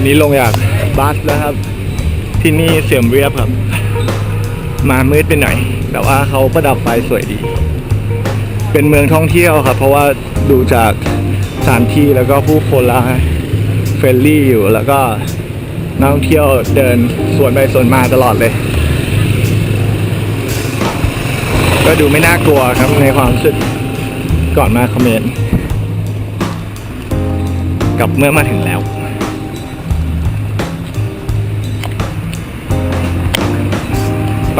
ันนี้ลงจากบัสแล้วครับ ที่นี่เสียมเรียบครับ มามืดไปหน่อยแต่ว่าเขาประดับไฟสวยดี เป็นเมืองท่องเที่ยวครับ เพราะว่าดูจากสถานที่แล้วก็ผู้คนละเฟรนลี่อยู่แล้วก็นักท่องเที่ยวเดินสวนไปสวนมาตลอดเลย ก็ดูไม่น่ากลัวครับในความรู้สึกก่อนมาคอมเมนต์กับเมื่อมาถึงแล้ว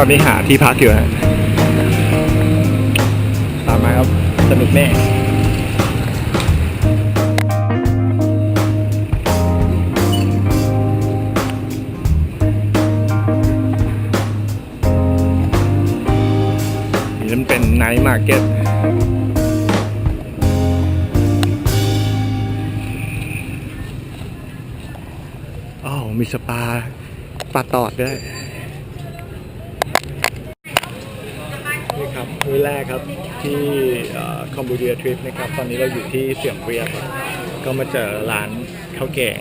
อนนี้หาที่พักอยู่ฮะตามมาครับสนุกแน่นี่มันเป็นไนท์มาร์เก็ตอ้าวมีสปาปลาตอดด้วย ครับมื้อแรกครับที่คอมบูเดียทริปนะครับ ตอนนี้เราอยู่ที่เสียงเวียก็มาเจอร้านข้าวแกง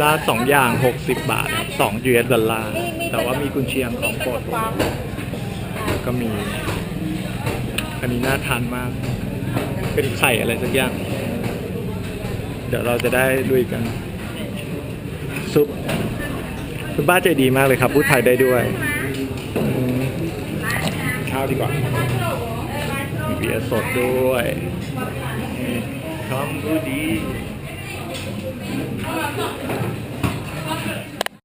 ลาดสองอย่าง 60 บาทครับ2 US ดอลลาร์แต่ว่ามีกุนเชียงของโปรดก็มี อันนี้น่าทานมาก เป็นไข่อะไรสักอย่าง เดี๋ยวเราจะได้ลุยกัน ซุปคุณป้าใจดีมากเลยครับ พูดไทยได้ด้วย ข้าวดีกว่ามีเบียร์สดด้วยคำดูดี